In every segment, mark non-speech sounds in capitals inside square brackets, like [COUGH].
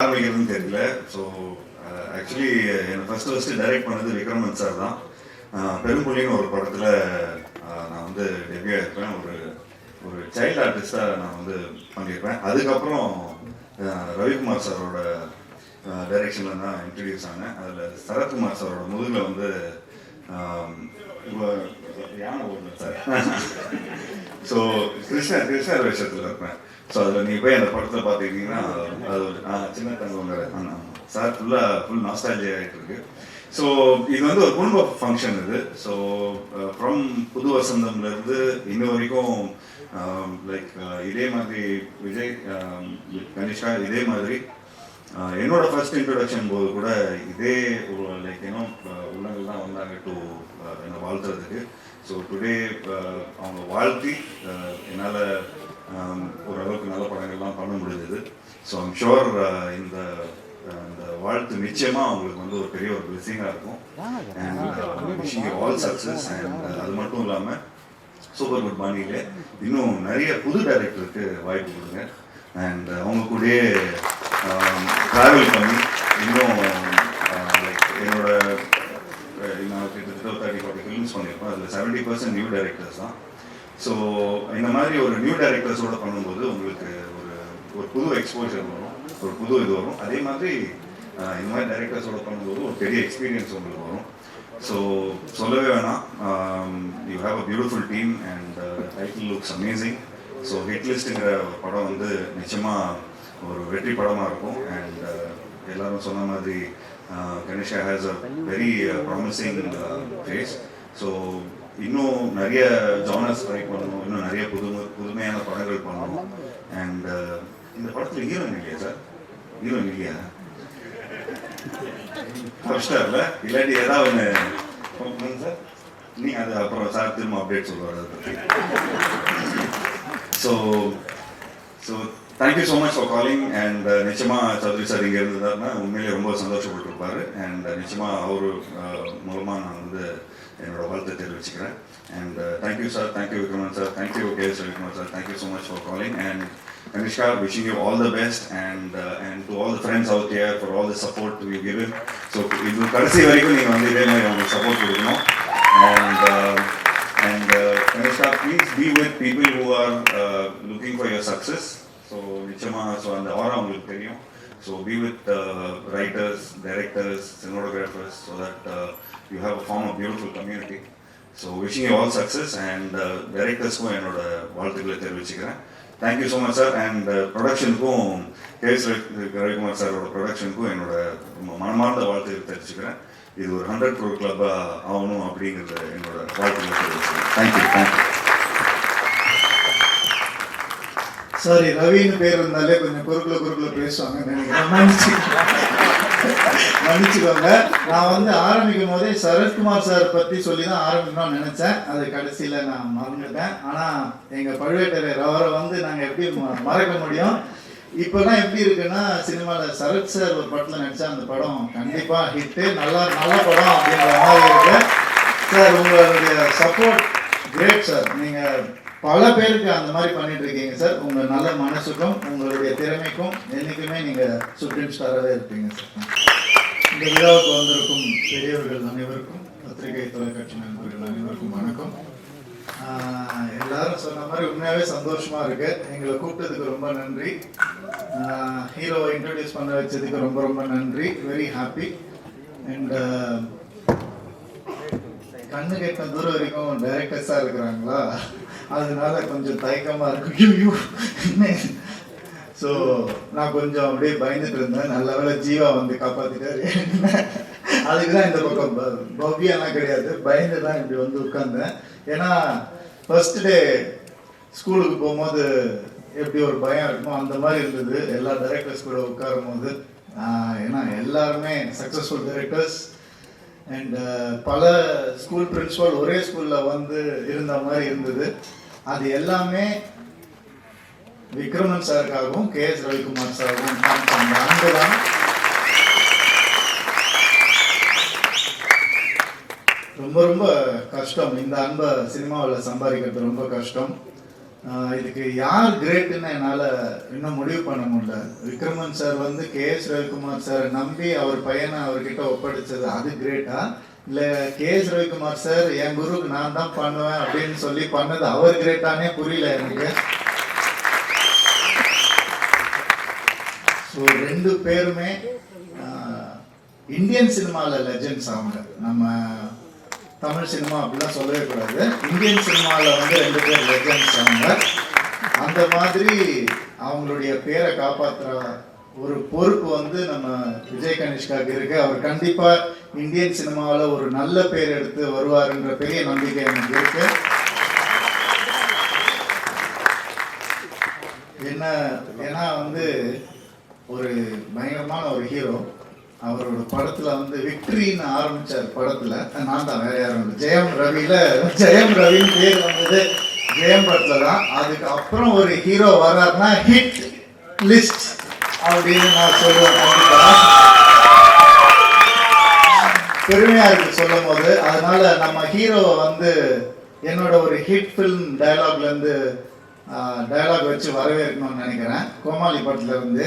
ஆரம்பிக்கிறதுன்னு தெரியல. So actually uh, என்னை first first direct பண்ணது விக்ரமன் சார் தான். அஹ், பெரும்புலின்னு ஒரு படத்தில் uh, நான் வந்து டெபியூ ஆகிருப்பேன் ஒரு ஒரு சைல்டு ஆர்டிஸ்டாக நான் வந்து பண்ணியிருப்பேன். அதுக்கப்புறம் ரவிக்குமார் சாரோட டைரெக்ஷனில் தான் இன்ட்ரடியூஸ் ஆனேன். அதில் சரத்குமார் சாரோட முதுகில் வந்து um, யானை ஓடுது சார். [LAUGHS] ஸோ கிருஷ்ண கிருஷ்ணர் வேஷத்தில் இருப்பேன். ஸோ அதில் நீங்கள் போய் அந்த படத்தில் பார்த்துக்கிட்டிங்கன்னா அது ஒரு சின்ன தங்கம் சார் ஃபுல்லாக ஃபுல் நாஸ்டாலஜி ஆகிட்டு இருக்கு. ஸோ இது வந்து ஒரு குடும்ப ஃபங்க்ஷன் இது. ஸோ ஃப்ரம் uh, புது வசந்தம்லேருந்து இன்ன வரைக்கும் um, லைக் uh, இதே மாதிரி விஜய் um, கனிஷா இதே மாதிரி uh, என்னோட ஃபர்ஸ்ட் இன்ட்ரொடக்ஷன் போது கூட இதே லைக் ஏன்னோ உள்ளங்கள் தான் வந்தாங்க டு என்னை வாழ்த்துறதுக்கு. ஸோ டுடே அவங்க வாழ்த்தி என்னால் ஓரளவுக்கு நல்ல படங்கள்லாம் பண்ண முடிஞ்சது. ஸோ ஐம் ஷுவர் இந்த இந்த வாழ்த்து நிச்சயமாக அவங்களுக்கு வந்து ஒரு பெரிய ஒரு பிளெஸிங்காக இருக்கும். And wishing all success and அது மட்டும் இல்லாமல் சூப்பர் குட் மார்னிங்ல இன்னும் நிறைய புது டைரக்டருக்கு வாய்ப்பு கொடுங்க. அண்ட் அவங்க கூடயே ட்ராவல் பண்ணி இன்னும் லைக் என்னோட நான் கிட்டத்தட்ட தேர்ட்டி ஃபார்ட்டி ஃபிலிம்ஸ் பண்ணியிருப்பேன் அதில் செவன்ட்டி பர்சன்ட் நியூ டைரக்டர்ஸ் தான். ஸோ இந்த மாதிரி ஒரு நியூ டைரக்டர்ஸோட பண்ணும்போது உங்களுக்கு ஒரு ஒரு புது எக்ஸ்போஜர் வரும் ஒரு புது இது வரும். அதே மாதிரி இந்த மாதிரி டைரக்டர்ஸோட பண்ணும்போது ஒரு பெரிய எக்ஸ்பீரியன்ஸ் உங்களுக்கு வரும். ஸோ சொல்லவே வேணாம். You have a beautiful team and title looks amazing so ஹிட்லிஸ்ட்டுங்கிற படம் வந்து நிச்சயமாக ஒரு வெற்றி படமாக இருக்கும். அண்ட் uh, எல்லாரும் சொன்ன மாதிரி Ganesha has a very promising phase so இன்னும் நிறைய ஜானர்ஸ் ட்ரை பண்ணணும் இன்னும் நிறைய புதுமை புதுமையான படங்கள் பண்ணணும். அண்ட் uh, இந்த படத்தில் ஹீரோயின் இல்லையா சார் ஹீரோயின் இல்லையா? ஃபர்ஸ்டார்ல இல்லாட்டி ஏதாவது ஒன்று சார் நீ அது அப்புறம் சார் திரும்ப அப்டேட் சொல்லுவார் அதை பற்றி so so thank you so much for calling and நிச்சயமாக சௌத்ரி சார் இங்கே இருந்ததாருன்னா உண்மையிலேயே ரொம்ப சந்தோஷப்பட்டிருப்பாரு. அண்ட் uh, நிச்சயமாக அவர் uh, மூலமாக நான் வந்து என்னோட வாழ்த்தை தெரிவிச்சுக்கிறேன். And thank you sir thank you Vikraman sir thank you K S Vikraman sir thank you so much for calling and Kanishka, wishing you all the best and uh, and to all the friends out for for all the support you given. So இது கடைசி வரைக்கும் நீங்கள் வந்து இதே மாதிரி உங்களுக்கு support கொடுக்கணும். And and Kanishka please be with people who are looking for your success so நிச்சயமாக ஸோ அந்த ஆரா உங்களுக்கு தெரியும். So be with writers directors cinematographers so that you have a form form beautiful community so wishing you all success and டைரக்டர்ஸ்க்கும் என்னோட வாழ்த்துக்களை தெரிவிச்சுக்கிறேன். Thank you so much sir and ப்ரொடக்ஷனுக்கும் K S Ravikumar சாரோட ப்ரொடக்ஷனுக்கும் என்னோட மனமார்ந்த வாழ்த்துக்களை தெரிவிச்சுக்கிறேன். இது ஒரு ஹண்ட்ரட் ப்ரோ கிளப்பாக ஆகணும் அப்படிங்கிறத என்னோட வாழ்த்துக்களை தெரிவிச்சுக்கிறேன். தேங்க்யூ தேங்க்யூ சாரி ரவின்னு பேர் இருந்தாலே கொஞ்சம் குறுக்குல குறுக்குல பேசுவாங்க நினைக்கிறேன். மன்னிச்சுக்கோங்க. நான் வந்து ஆரம்பிக்கும் போதே சரத்குமார் சார் பத்தி சொல்லி தான் ஆரம்பிக்கணும்னு நினைச்சேன். அது கடைசியில நான் மறந்துட்டேன். ஆனா எங்க பழுவேட்டரையர் அவரை வந்து நாங்க எப்படி மறக்க முடியும்? இப்பெல்லாம் எப்படி இருக்குன்னா சினிமால சரத் சார் ஒரு படத்துல நடிச்சா அந்த படம் கண்டிப்பா ஹிட்டு நல்லா நல்ல படம் அப்படின்ற மாதிரி இருக்கு. சார் உங்களுடைய சப்போர்ட் கிரேட் சார். நீங்க பல பேருக்கு அந்த மாதிரி பண்ணிட்டு இருக்கீங்க சார். உங்க நல்ல மனசுக்கும் உங்களுடைய திறமைக்கும் என்னைக்குமே நீங்க சுப்ரீம் ஸ்டாராகவே இருப்பீங்க சார். இந்த விழாவுக்கு வந்திருக்கும் பெரியவர்கள் அனைவருக்கும் பத்திரிகை தொலைக்காட்சி நண்பர்கள் அனைவருக்கும் வணக்கம். எல்லாரும் சொன்ன மாதிரி உண்மையாவே சந்தோஷமா இருக்கு. எங்களை கூப்பிட்டதுக்கு ரொம்ப நன்றி. ஹீரோ இன்ட்ரடியூஸ் பண்ண வச்சதுக்கு ரொம்ப ரொம்ப நன்றி. வெரி ஹாப்பி அண்ட் கண்ணு கேட்ட தூரம் வரைக்கும் டைரக்டர்ஸா இருக்கிறாங்களா? அதனால கொஞ்சம் தயக்கமா இருக்கு. ஸோ நான் கொஞ்சம் அப்படியே பயந்துட்டு இருந்தேன். நல்ல வேலை ஜீவா வந்து காப்பாத்திட்டாரு. அதுக்கு தான் இந்த பக்கம். ப- பவ்யாலாம் கிடையாது. பயந்து தான் இப்படி வந்து உட்கார்ந்தேன். ஏன்னா ஃபர்ஸ்ட் டே ஸ்கூலுக்கு போகும்போது எப்படி ஒரு பயம் இருக்குமோ அந்த மாதிரி இருந்தது. எல்லா டைரக்டர்ஸ் கூட உட்காரும் போது ஏன்னா எல்லாருமே சக்ஸஸ்ஃபுல் டைரக்டர்ஸ் அண்ட் uh, பல ஸ்கூல் பிரின்சிபல் ஒரே ஸ்கூலில் வந்து இருந்த மாதிரி இருந்தது. அது எல்லாமே விக்ரமன் சாருக்காகவும் கே எஸ் ரவிக்குமார் சாருக்கும் அந்த அன்பு தான். ரொம்ப ரொம்ப கஷ்டம். இந்த அன்பை சினிமாவில் சம்பாதிக்கிறது ரொம்ப கஷ்டம். இதுக்கு யார் கிரேட்டுன்னு என்னால் இன்னும் முடிவு பண்ண முடியல. விக்ரமன் சார் வந்து கே எஸ் ரவிக்குமார் சார் நம்பி அவர் பையனை அவர்கிட்ட ஒப்படைச்சது அது கிரேட்டா இல்லை கே எஸ் ரவிக்குமார் சார் என் குருவுக்கு நான் தான் பண்ணுவேன் அப்படின்னு சொல்லி பண்ணது அவர் கிரேட்டானே புரியல எனக்கு. ஸோ ரெண்டு பேருமே இந்தியன் சினிமாவில் லெஜெண்ட்ஸ் அவங்க நம்ம தமிழ் சினிமா அப்படிலாம் சொல்லவே கூடாது. இந்தியன் சினிமாவில் வந்து ரெண்டு பேர் லெஜெண்ட்ஸ் அவங்க. அந்த மாதிரி அவங்களுடைய பேரை காப்பாற்றுற ஒரு பொறுப்பு வந்து நம்ம விஜய் கனிஷ்காக்கு இருக்கு. அவர் கண்டிப்பாக இந்தியன் சினிமாவில் ஒரு நல்ல பேர் எடுத்து வருவாருன்ற பெரிய நம்பிக்கை எனக்கு இருக்கு. என்ன ஏன்னா வந்து ஒரு பயங்கரமான ஒரு ஹீரோ அவரோட படத்துல வந்து விக்டரின்னு ஆரம்பிச்சார் படத்துல. நான் தான் வேற யாரும் ஜெயம் ரவியில ஜெயம் ரவின்னு பேர் வந்தது. ஜெயம் படத்துல தான். அதுக்கு அப்புறம் ஒரு ஹீரோ வர்றாருன்னா ஹிட் லிஸ்ட் அப்படின்னு நான் சொல்லுவேன் கண்டிப்பா. பெருமையா இருக்கு சொல்லும் போது அதனால நம்ம ஹீரோவை வந்து என்னோட ஒரு ஹிட் ஃபிலிம் டயலாக்லேருந்து டயலாக் வச்சு வரவேற்கணும்னு நினைக்கிறேன். கோமாளி படத்துல இருந்து.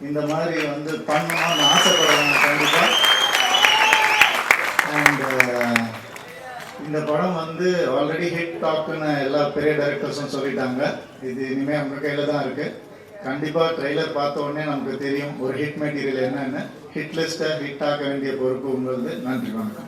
இந்த மாதிரி வந்து பண்ணணும்னு ஆசைப்படுறாங்க கண்டிப்பாக அண்ட் uh, இந்த படம் வந்து ஆல்ரெடி ஹிட் டாக்குன்னு எல்லா பெரிய டைரக்டர்ஸும் சொல்லிட்டாங்க. இது இனிமேல் அவங்க கையில் தான் இருக்குது கண்டிப்பாக ட்ரெய்லர் பார்த்த உடனே நமக்கு தெரியும் ஒரு ஹிட் மெட்டீரியல் என்னென்னு. ஹிட் லிஸ்ட்டை ஹிட் ஆக்க வேண்டிய பொறுப்பு உங்களது. நன்றி வணக்கம்.